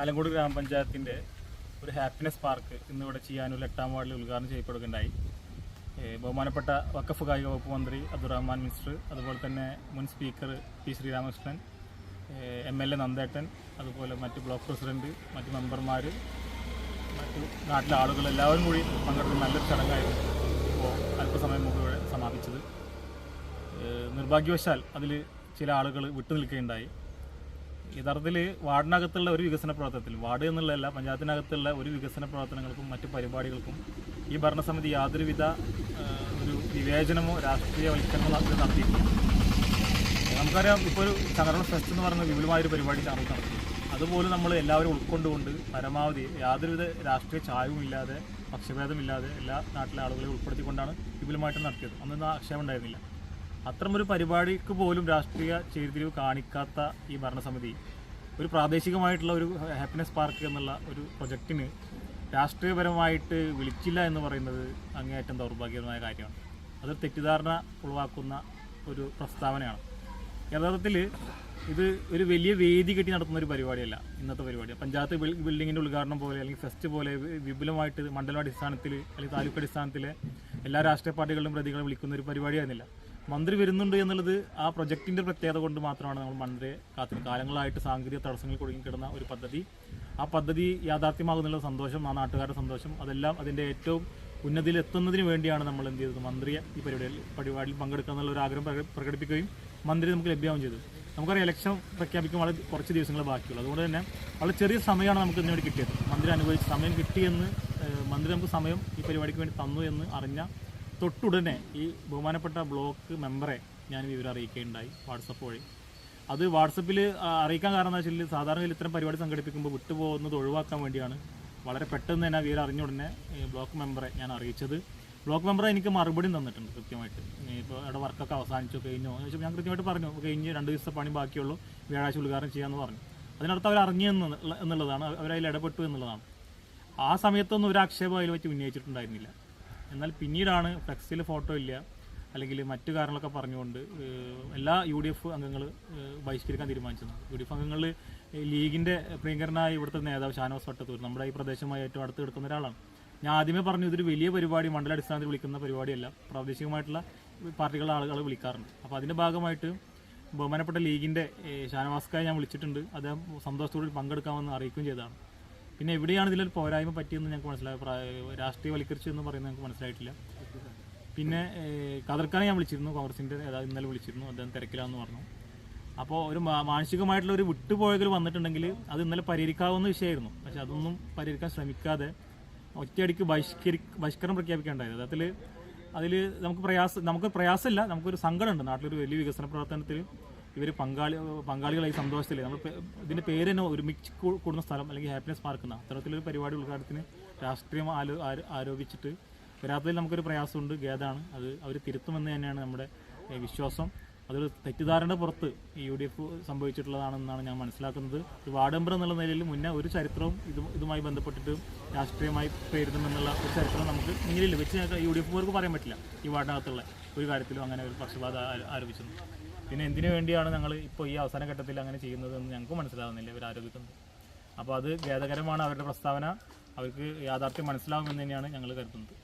ആലങ്കോട് ഗ്രാമപഞ്ചായത്തിന്റെ ഒരു happiness park ഇന്നിവിടെ ചെയ്യാനുള്ള എട്ടാം വാർഡിൽ ഉദ്ഘാടനം ചെയ്യപ്പെടുകയുണ്ടായി. ബഹുമാനപ്പെട്ട വക്കഫ് കായിക വകുപ്പ് മന്ത്രി അബ്ദുറഹ്മാൻ മിനിസ്റ്റർ അതുപോലെ തന്നെ മുൻ speaker P Sreeramakrishnan M L A നന്ദേട്ടൻ അതുപോലെ മറ്റ് ബ്ലോക്ക് പ്രസിഡന്റ് മറ്റ് മെമ്പർമാർ മറ്റു നാട്ടിലെ ആളുകൾ എല്ലാവരും കൂടി പങ്കെടുക്കുന്ന നല്ലൊരു ചടങ്ങായിരുന്നു ഇപ്പോൾ അല്പസമയം മുമ്പ് ഇവിടെ സമാപിച്ചത്. നിർഭാഗ്യവശാൽ അതിൽ ചില ആളുകൾ വിട്ടുനിൽക്കുകയുണ്ടായി. യഥാർത്ഥത്തിൽ വാർഡിനകത്തുള്ള ഒരു വികസന പ്രവർത്തനത്തിൽ വാർഡ് എന്നുള്ളതല്ല പഞ്ചായത്തിനകത്തുള്ള ഒരു വികസന പ്രവർത്തനങ്ങൾക്കും മറ്റു പരിപാടികൾക്കും ഈ ഭരണസമിതി യാതൊരുവിധ ഒരു വിവേചനമോ രാഷ്ട്രീയവൽക്കരണമോ അത് നടത്തിയിട്ടില്ല. നമുക്കറിയാം ഇപ്പോൾ ഒരു ചങ്ങരളം ഫെസ്റ്റ് എന്ന് പറയുന്ന വിപുലമായൊരു പരിപാടി ചാനൽ നടത്തി. അതുപോലെ നമ്മൾ എല്ലാവരും ഉൾക്കൊണ്ടുകൊണ്ട് പരമാവധി യാതൊരുവിധ രാഷ്ട്രീയ ചായവും ഇല്ലാതെ പക്ഷഭേദമില്ലാതെ എല്ലാ നാട്ടിലെ ആളുകളെ ഉൾപ്പെടുത്തിക്കൊണ്ടാണ് വിപുലമായിട്ട് നടത്തിയത്. അന്നൊന്നും ആക്ഷേപം ഉണ്ടായിരുന്നില്ല. അത്തരമൊരു പരിപാടിക്ക് പോലും രാഷ്ട്രീയ ചേരിതിരിവ് കാണിക്കാത്ത ഈ ഭരണസമിതി ഒരു പ്രാദേശികമായിട്ടുള്ള ഒരു ഹാപ്പിനെസ് പാർക്ക് എന്നുള്ള ഒരു പ്രൊജക്റ്റിന് രാഷ്ട്രീയപരമായിട്ട് വിളിച്ചില്ല എന്ന് പറയുന്നത് അങ്ങേയറ്റം ദൗർഭാഗ്യകരമായ കാര്യമാണ്. അത് തെറ്റിദ്ധാരണ ഉളവാക്കുന്ന ഒരു പ്രസ്താവനയാണ്. യഥാർത്ഥത്തിൽ ഇത് ഒരു വലിയ വേദി കെട്ടി നടത്തുന്ന ഒരു പരിപാടിയല്ല ഇന്നത്തെ പരിപാടി. പഞ്ചായത്ത് ബിൽ- ബിൽഡിങ്ങിന്റെ ഉദ്ഘാടനം പോലെ അല്ലെങ്കിൽ ഫെസ്റ്റ് പോലെ വിപുലമായിട്ട് മണ്ഡലം അടിസ്ഥാനത്തിൽ അല്ലെങ്കിൽ താലൂക്ക് അടിസ്ഥാനത്തിൽ എല്ലാ രാഷ്ട്രീയ പാർട്ടികളുടെയും പ്രതികളെ വിളിക്കുന്ന ഒരു പരിപാടിയായിരുന്നില്ല. മന്ത്രി വരുന്നുണ്ട് എന്നുള്ളത് ആ പ്രൊജക്ടിന്റെ പ്രത്യേകത കൊണ്ട് മാത്രമാണ് നമ്മൾ മന്ത്രിയെ കാത്തിന് കാലങ്ങളായിട്ട് സാങ്കേതിക തടസ്സങ്ങൾ കൊടുങ്ങിക്കിടുന്ന ഒരു പദ്ധതി. ആ പദ്ധതി യാഥാർത്ഥ്യമാകുന്നുള്ള സന്തോഷം ആ നാട്ടുകാരുടെ സന്തോഷം അതെല്ലാം അതിന്റെ ഏറ്റവും ഉന്നതിയിൽ എത്തുന്നതിന് വേണ്ടിയാണ് നമ്മൾ എന്ത് ചെയ്തത്? മന്ത്രിയെ ഈ പരിപാടിയിൽ പരിപാടിയിൽ പങ്കെടുക്കുക എന്നുള്ള ഒരു ആഗ്രഹം പ്രക- പ്രകടിപ്പിക്കുകയും മന്ത്രി നമുക്ക് ലഭ്യമാവുകയും ചെയ്തു. നമുക്കറിയാം ഇലക്ഷൻ പ്രഖ്യാപിക്കാൻ വളരെ കുറച്ച് ദിവസങ്ങൾ ബാക്കിയുള്ളൂ. അതുകൊണ്ട് തന്നെ വളരെ ചെറിയ സമയമാണ് നമുക്ക് ഇതിനുവേണ്ടി കിട്ടിയത്. മന്ത്രി അനുഭവിച്ച് സമയം കിട്ടിയെന്ന് മന്ത്രി നമുക്ക് സമയം ഈ പരിപാടിക്ക് വേണ്ടി തന്നു എന്ന് അറിഞ്ഞ തൊട്ടുടനെ ഈ ബഹുമാനപ്പെട്ട ബ്ലോക്ക് മെമ്പറെ ഞാൻ വിവരം അറിയിക്കുകയുണ്ടായി വാട്സപ്പ് വഴി. അത് വാട്സപ്പിൽ അറിയിക്കാൻ കാരണം എന്താ വെച്ചാൽ സാധാരണ ഇത്തരം പരിപാടി സംഘടിപ്പിക്കുമ്പോൾ വിട്ടുപോകുന്നത് ഒഴിവാക്കാൻ വേണ്ടിയാണ്. വളരെ പെട്ടെന്ന് തന്നെ വിവരം അറിഞ്ഞ ഉടനെ ബ്ലോക്ക് മെമ്പറെ ഞാൻ അറിയിച്ചത്. ബ്ലോക്ക് മെമ്പർ എനിക്ക് മറുപടി തന്നിട്ടുണ്ട് കൃത്യമായിട്ട്. ഇപ്പോൾ അവിടെ വർക്കൊക്കെ അവസാനിച്ചു കഴിഞ്ഞോ. എന്ന് ചോദിച്ചപ്പോൾ ഞാൻ കൃത്യമായിട്ട് പറഞ്ഞു കഴിഞ്ഞ് രണ്ട് ദിവസത്തെ പണി ബാക്കിയുള്ളൂ വ്യാഴാഴ്ച ഉദ്ഘാടനം ചെയ്യാമെന്ന് പറഞ്ഞു. അതിനടുത്ത് അവർ അറിഞ്ഞു എന്നുള്ള- എന്നുള്ളതാണ് അവരതിൽ ഇടപെട്ടു എന്നുള്ളതാണ്. ആ സമയത്തൊന്നും ഒരു ആക്ഷേപം അതിൽ വെച്ച് ഉന്നയിച്ചിട്ടുണ്ടായിരുന്നില്ല. എന്നാൽ പിന്നീടാണ് ഫ്ലെക്സിൽ ഫോട്ടോ ഇല്ല. അല്ലെങ്കിൽ മറ്റു കാരണങ്ങളൊക്കെ പറഞ്ഞുകൊണ്ട് എല്ലാ യു ഡി എഫ് അംഗങ്ങൾ ബഹിഷ്കരിക്കാൻ തീരുമാനിച്ചത് യു ഡി എഫ് അംഗങ്ങൾ ലീഗിന്റെ പ്രിയങ്കരനായ ഇവിടുത്തെ നേതാവ് ഷാനോസ് വട്ടത്തൂർ നമ്മുടെ ഈ പ്രദേശമായി ഏറ്റവും അടുത്ത് കിടക്കുന്ന ഒരാളാണ്. ഞാൻ ആദ്യമേ പറഞ്ഞു ഇതൊരു വലിയ പരിപാടി മണ്ഡലാടിസ്ഥാനത്തിൽ വിളിക്കുന്ന പരിപാടിയല്ല. പ്രാദേശികമായിട്ടുള്ള പാർട്ടികളുടെ ആളുകൾ വിളിക്കാറുണ്ട്. അപ്പോൾ അതിന്റെ ഭാഗമായിട്ട് ബഹുമാനപ്പെട്ട ലീഗിന്റെ ഷാനവാസ്കായി ഞാൻ വിളിച്ചിട്ടുണ്ട്. അദ്ദേഹം സന്തോഷത്തോടെ പങ്കെടുക്കാമെന്ന് അറിയിക്കുകയും ചെയ്തതാണ്. പിന്നെ എവിടെയാണ് ഇതിലൊരു പോരായ്മ പറ്റിയെന്ന് ഞങ്ങൾക്ക് മനസ്സിലായി. രാഷ്ട്രീയവൽക്കരിച്ചു എന്ന് പറയുന്നത് ഞങ്ങൾക്ക് മനസ്സിലായിട്ടില്ല. പിന്നെ കതിർക്കാനെ ഞാൻ വിളിച്ചിരുന്നു. കോൺഗ്രസിന്റെ ഇന്നലെ വിളിച്ചിരുന്നു. അദ്ദേഹം തിരക്കിലാണെന്ന് പറഞ്ഞു. അപ്പോൾ ഒരു മാനസികമായിട്ടുള്ള ഒരു വിട്ടുപോയകൾ വന്നിട്ടുണ്ടെങ്കിൽ അത് ഇന്നലെ പരിഹരിക്കാവുന്ന വിഷയമായിരുന്നു. പക്ഷെ അതൊന്നും പരിഹരിക്കാൻ ശ്രമിക്കാതെ ഒറ്റയടിക്ക് ബഹിഷ്കരി ബഹിഷ്കരണം പ്രഖ്യാപിക്കേണ്ടായത് അതിൽ അതിൽ നമുക്ക് പ്രയാസം നമുക്ക് പ്രയാസമില്ല. നമുക്കൊരു സങ്കടമുണ്ട്. നാട്ടിലൊരു വലിയ വികസന പ്രവർത്തനത്തിൽ ഇവർ പങ്കാളി പങ്കാളികളായി സന്തോഷത്തിൽ നമ്മൾ ഇതിന്റെ പേര് തന്നെ ഒരുമിച്ച് കൂടുന്ന സ്ഥലം അല്ലെങ്കിൽ ഹാപ്പിനെസ് പാർക്ക് എന്നാണ് അത്തരത്തിലൊരു പരിപാടി ഉദ്ഘാടനത്തിന് രാഷ്ട്രീയം ആലോ ആരോ- ആരോപിച്ചിട്ട് വരാത്തതിൽ നമുക്കൊരു പ്രയാസമുണ്ട് ഖേദാണ് അത് അവർ തിരുത്തുമെന്ന് തന്നെയാണ് നമ്മുടെ വിശ്വാസം. അതൊരു തെറ്റിദ്ധാരണ പുറത്ത് ഈ യു ഡി എഫ് സംഭവിച്ചിട്ടുള്ളതാണെന്നാണ് ഞാൻ മനസ്സിലാക്കുന്നത്. വാർഡ് മെമ്പർ എന്നുള്ള നിലയിൽ മുന്നേ ഒരു ചരിത്രവും ഇത് ഇതുമായി ബന്ധപ്പെട്ടിട്ട് രാഷ്ട്രീയമായി പേരുന്നുമെന്നുള്ള ഒരു ചരിത്രം നമുക്ക് മുന്നിലില്ല വെച്ച് യു ഡി എഫുകാർക്ക് പറയാൻ പറ്റില്ല ഈ വാർഡിനകത്തുള്ള ഒരു കാര്യത്തിലും അങ്ങനെ ഒരു പക്ഷപാത ആരോപിച്ചത് പിന്നെ എന്തിനു വേണ്ടിയാണ് ഞങ്ങൾ ഇപ്പോൾ ഈ അവസാന ഘട്ടത്തിൽ അങ്ങനെ ചെയ്യുന്നതെന്ന് ഞങ്ങൾക്ക് മനസ്സിലാവുന്നില്ല. ഇവർ ആരോപിക്കുന്നത് അപ്പോൾ അത് ഖേദകരമാണ് അവരുടെ പ്രസ്താവന. അവർക്ക് യാഥാർത്ഥ്യം മനസ്സിലാവുമെന്ന് തന്നെയാണ് ഞങ്ങൾ കരുതുന്നത്.